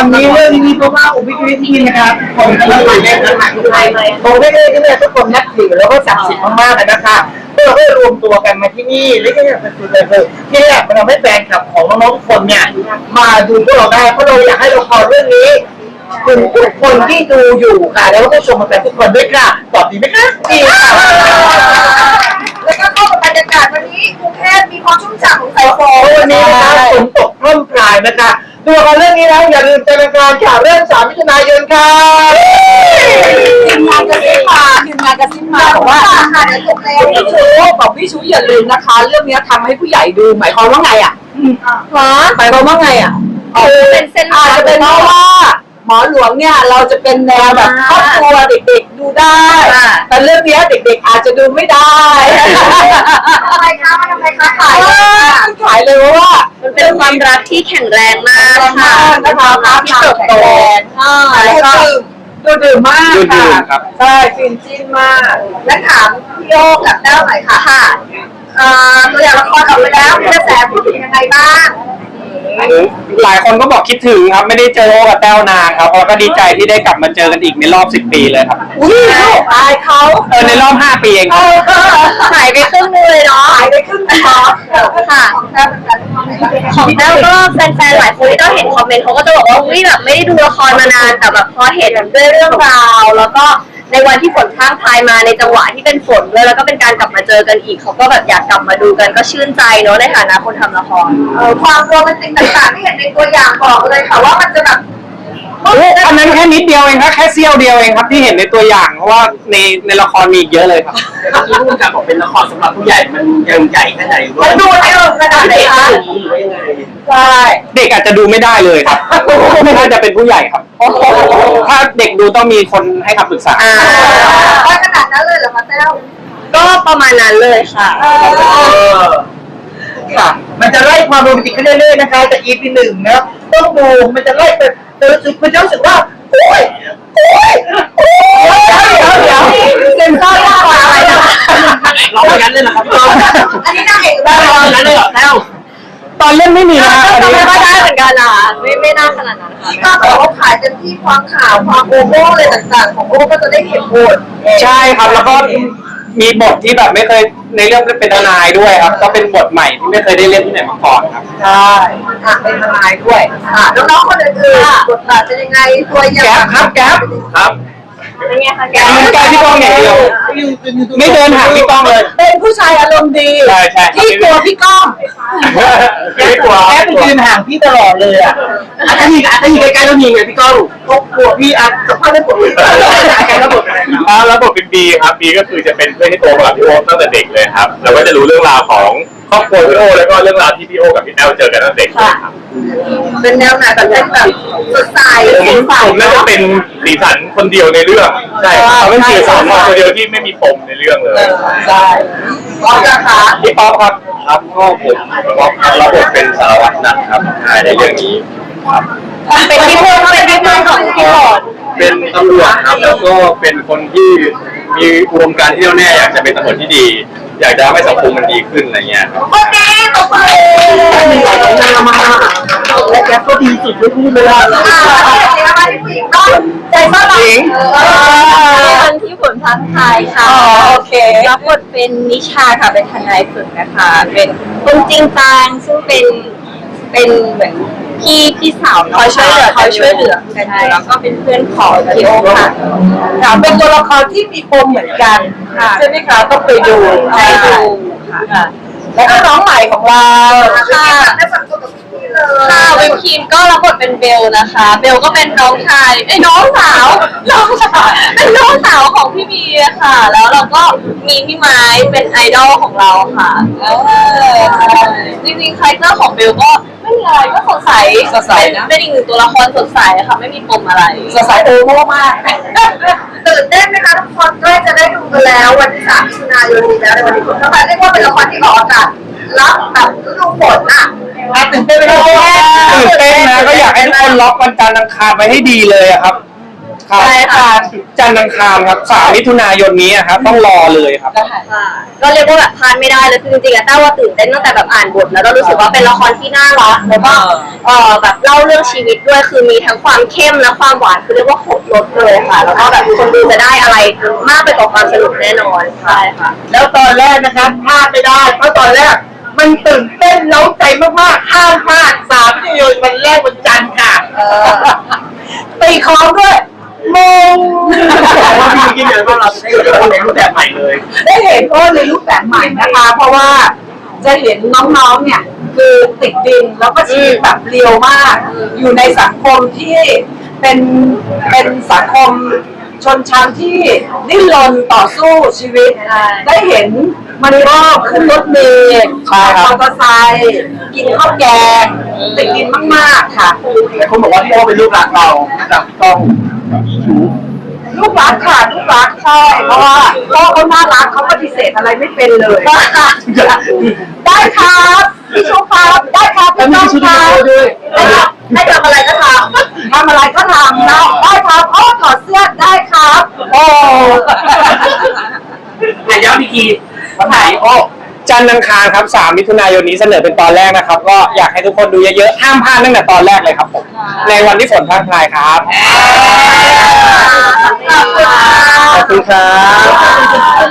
วันนี้เรื่องนี้เพราะว่าอุบิเหตุที่นะครับผมกำลังไปเล่นหนังไทยผมไม่ได้ที่เนี่ยทุกคนนับถือแล้วก็ศักดิ์สิทธิ์มากๆเลยนะคะเราก็รวมตัวกันมาที่นี่และก็อยากจะคุยเลยคือที่อยากมาทำให้แฟนคลับของน้องๆทุกคนเนี่ย มาดูพวกเราได้เพราะเราอยากให้ละครเรื่องนี้ถึงทุกคนที่ดูอยู่ค่ะ แล้วก็ชมมาแฟนทุกคนด้วยค่ะตอบดีไหมคะดีค่ะแล้วก็เข้ากับบรรยากาศวันนี้กรุงเทพมีความชุ่มฉ่ำของสายฝนวันนี้นะคะฝนตกร่ำพรายนะคะ ดูกันเรื่องนี้แล้วอย่าลืมเจอกันค่ะเรื่องสามมิถุนายนค่ะทีมงานกระซิบมาทีมงานกระซิบมาบอกว่าค่ะเดี๋ยวจบแล้วพี่ชูบอกพี่ชูอย่าลืมนะคะ เรื่องนี้ทำให้ผู้ใหญ่ดูหมายความว่าไงอะฮะหมายความว่าไงอะคือเป็นเส้นอาจจะเป็นเพราะว่าหมอหลวงเนี่ยเราจะเป็นแนวแบบครอบครัวเด็กๆดูได้ แต่เรื่องเนี้ยเด็กๆอาจจะดูไม่ได้ทำไมคะมาทำไมคะขายขายเลยเพราะว่ามันเป็น ความรักที่แข็งแรงมากแรงค่ะมากนะคะภาพที่เติบโตแล้วก็ดูดื่มมากดูดื่ค่ะมครับใช่ฟินจิ้นมาก และถามพี่โยกับแต้วหน่อยค่ะค่ะเอ่อตัวอย่างละครออกไปแล้วมีกระแสพูดถึงยังไงบ้าง หลายคนก็บอกคิดถึงครับ ไม่ได้เจอโอกับแต้วนานครับเพราะก็ดีใจที่ได้กลับมาเจอกันอีกในรอบ10ปีเลยครับอุ้ยตายเขาเออในรอบ5ปีเองครับหายไปครึ่งนึงเลยเนาะหายไปครึ่งคอร์สค่ะของแต้วเป็นการทำให้เป็นของแต้วก็แฟนๆหลายคนที่เราเห็นคอมเมนต์เขาก็จะบอกว่าอุ้ยแบบไม่ได้ดูละครมานานแต่แบบพอเห็นแบบด้วยเรื่องราว แล้วก็ ในวันที่ฝนข้างพายมาในจังหวะที่เป็นฝนด้วยแล้วก็เป็นการกลับมาเจอกันอีกเขาก็แบบอยากกลับมาดูกันก็ชื่นใจเนาะในฐานะคนทำละคร เอ่อความโรแมนติกต่างๆที่เห็นในตัวอย่างบอกเลยค่ะว่ามันจะแบบ อันนั้นแค่นิดเดียวเองครับแค่เสี้ยวเดียวเองครับที่เห็นในตัวอย่างเพราะว่าในในละครมีอีกเยอะเลยครับที่พูดกันบอกเป็นละครสำหรับผู้ใหญ่มันยังใหญ่แค่ไหนมันดูให้เราขนาดไหนคะหรือว่ายังไงใช่เด็กอาจจะดูไม่ได้เลยครับน่าจะเป็นผู้ใหญ่ครับ ถ้าเด็กดูต้องมีคนให้คำปรึกษาอ่าว่าขนาดนั้นเลยเหรอคะแต้วก็ประมาณนั้นเลยค่ะค่ะ มันจะไล่ความโรแมนติกขึ้นเรื่อยๆนะคะจาก EP หนึ่งนะต้องดูมันจะไล่ไป จนรู้สึกมันจะรู้สึกว่าโอ้ยโอ้ยโอ้ยเดี๋ยวเดี๋ยวเดี๋ยวเซนเซอร์ยากกว่าอะไรนะเราอย่างนั้นเลยนะครับอันนี้นางเอกได้ได้เราอย่างนั้นเลยเหรอแต้วตอนเล่นไม่มีนะอันก็นี้ไม่ได้เหมือนกันอะไม่ไม่น่าขนาดนั้นค่ะที่ก็บอกว่าขายเต็มที่ความข่าวความโอโม่อะไรต่างๆ ของโอก็จะได้เห็นหมดใช่ครับแล้วก็ มีบทที่แบบไม่เคยในเรื่องเป็นทนายด้วยครับ ก็เป็นบทใหม่ที่ไม่เคยได้เล่นที่ไหนมาก่อนครับ ใช่อะเป็นทนายด้วยค่ะน้องๆคนอื่นๆบทบาทเป็นยังไงตัวอย่าง แก๊ปครับแก๊ปครับ เป็นไงคะแกแก๊ปมันใกล้พี่ก้องอย่างเดียวไม่เดินหาพี่ก้องเลย เป็นผู้ชายอารมณ์ดีใช่ใช่ ที่กลัวพี่ก้องไม่กลัวแอบไปยืนห่างพี่ตลอดเลยอะอะถ้ามีอะถ้ามีใกล้ๆแล้วมีไงพี่ก้องก็กลัวพี่อะสัมภาษณ์ได้หมดเลยใกล้ๆแล้วหมดอะไรครับอ่าแล้วบทเป็นบีครับบีก็คือจะเป็นเพื่อนที่โตมากับพี่โอตั้งแต่เด็กเลยครับเราก็จะรู้เรื่องราวของ ครอบครัวพี่โอแล้วก็เรื่องราวที่พี่โอกับพี่แต้วเจอกันตั้งแต่เด็กเลยครับเป็นแนวไหนแบบเป็นแบบสดใสผมผมน่าจะเป็นสีสันคนเดียวในเรื่องใช่เขาเป็นสีสันคนเดียวที่ไม่มีปมในเรื่องเลยใช่พร้อมนะคะ พี่ป๊อปครับครับก็ผมป๊อปรับบทเป็นสารวัตรนะครับในเรื่องนี้เป็นที่พูดเป็นที่พูดของพี่หลอดเป็นตำรวจครับแล้วก็เป็นคนที่ มีอุดมการณ์ที่แน่วแน่อยากจะเป็นตำรวจที่ดี อยากจะให้สังคมมันดีขึ้นอะไรเงี้ยครับคนดีตบมือมีหลายงานมาและแกก็ดีสุดด้วยพูดเลยว่าอ่าเดี๋ยวมาที่ผู้หญิงต้องใจสลายคนที่ผลพังไทยค่ะโอเครับบทเป็นนิชาค่ะเป็นทนายฝึกนะคะ เป็นคนจริงจังซึ่งเป็นเป็นเหมือน พี่พี่สาวคอยช่วยเหลือคอยช่วยเหลือกันอยู่แล้วก็เป็นเพื่อนของพี่โอค่ะถามเป็นตัวละครที่มีปมเหมือนกันค่ะใช่ไหมคะต้องไปดูไปดูค่ะแล้วก็น้องใหม่ของเราค่ะ ได้ฝังตัวกับพี่เลยค่ะวิมคิมก็รับบทเป็นเบลนะคะ เบลก็เป็นน้องชายไอ้ยน้องสาวน้องสาวเป็นน้องสาวของพี่มีอะค่ะ แล้วเราก็มีพี่ไม้เป็นไอดอลของเราค่ะเออใช่จริงๆคาแรคเตอร์ของเบลก็ไม่มีอะไรก็สดใสสดใสนะ เป็นเป็นอีกหนึ่งตัวละครสดใสค่ะไม่มีปมอะไร สดใสโอโม่มาก ตื่นเต้นไหมคะทุกคนใกล้จะได้ดูกันแล้ว วันที่สามมิถุนายนนี้แล้วในวันที่ผมทำไมเรียกว่าเป็นละครที่ออกอากาศ รับแบบฤดูฝนอะอะตื่นเต้นไหมครับตื่นเต้นนะก็อยากให้ทุกคนล็อกวันจันทร์อังคารไว้ให้ดีเลยอะครับครับใช่ค่ะจันทร์อังคารครับสามมิถุนายนนี้อะครับต้องรอเลยครับค่ะก็เรียกว่าแบบพลาดไม่ได้เลยคือจริงๆอะต้าว่าตื่นเต้นตั้งแต่แบบอ่านบทแล้วก็รู้สึกว่าเป็นละครที่น่ารักแล้วก็เออแบบเล่าเรื่องชีวิตด้วยคือมีทั้งความเข้มและความหวานคือเรียกว่าครบรสเลยค่ะ แล้วก็แบบคนดูจะได้อะไรมากไปกว่าความสนุกแน่นอนใช่ค่ะ แล้วตอนแรกนะครับพลาดไม่ได้เพราะตอนแรก มันตื่นเต้นเล้าใจมากๆห้ามพลาดสามมิถุนายนวันแรกวันจันทร์ค่ะตีคล้องด้วยมงแต่ว่าพี่กินยันว่าเราจะได้เห็นในรูปแบบใหม่เลย ได้เห็นโอ้ในรูปแบบใหม่นะคะ เพราะว่าจะเห็นน้องๆเนี่ยคือติดดินแล้วก็ชีวิตแบบเรียวมาก อยู่ในสังคมที่เป็นเป็นสังคมชนชั้นที่ดิ้นรนต่อสู้ชีวิต ได้เห็น มันก็ขึ้นรถเมล์ใช่ครับ มอเตอร์ไซค์กินข้าวแกงติดดินมากๆค่ะ แต่คนบอกว่าพี่โอเป็นลูกหลานเราจากพี่ก้องกับพี่ชูลูกรักค่ะลูกรักใช่เพราะว่าพ่อเขาน่ารักเขาปฏิเสธอะไรไม่เป็นเลย ได้ครับพี่ชูครับได้ครับพี่ต้องครับให้ทำอะไรก็ทำทำอะไรก็ทำนะได้ครับโอ้ถอดเสื้อได้ครับ โอ้ แต่ย้ำพี่กีวั นไหนโอ้จันทร์อังคารครับ 3 มิถุนายนนี้เสนอเป็นตอนแรกนะครับ ก็อยากให้ทุกคนดูเยอะๆ ห้ามพลาดตั้งแต่ตอนแรกเลยครับผม ในวันที่ฝนพรางพายครับ ขอบคุณครับ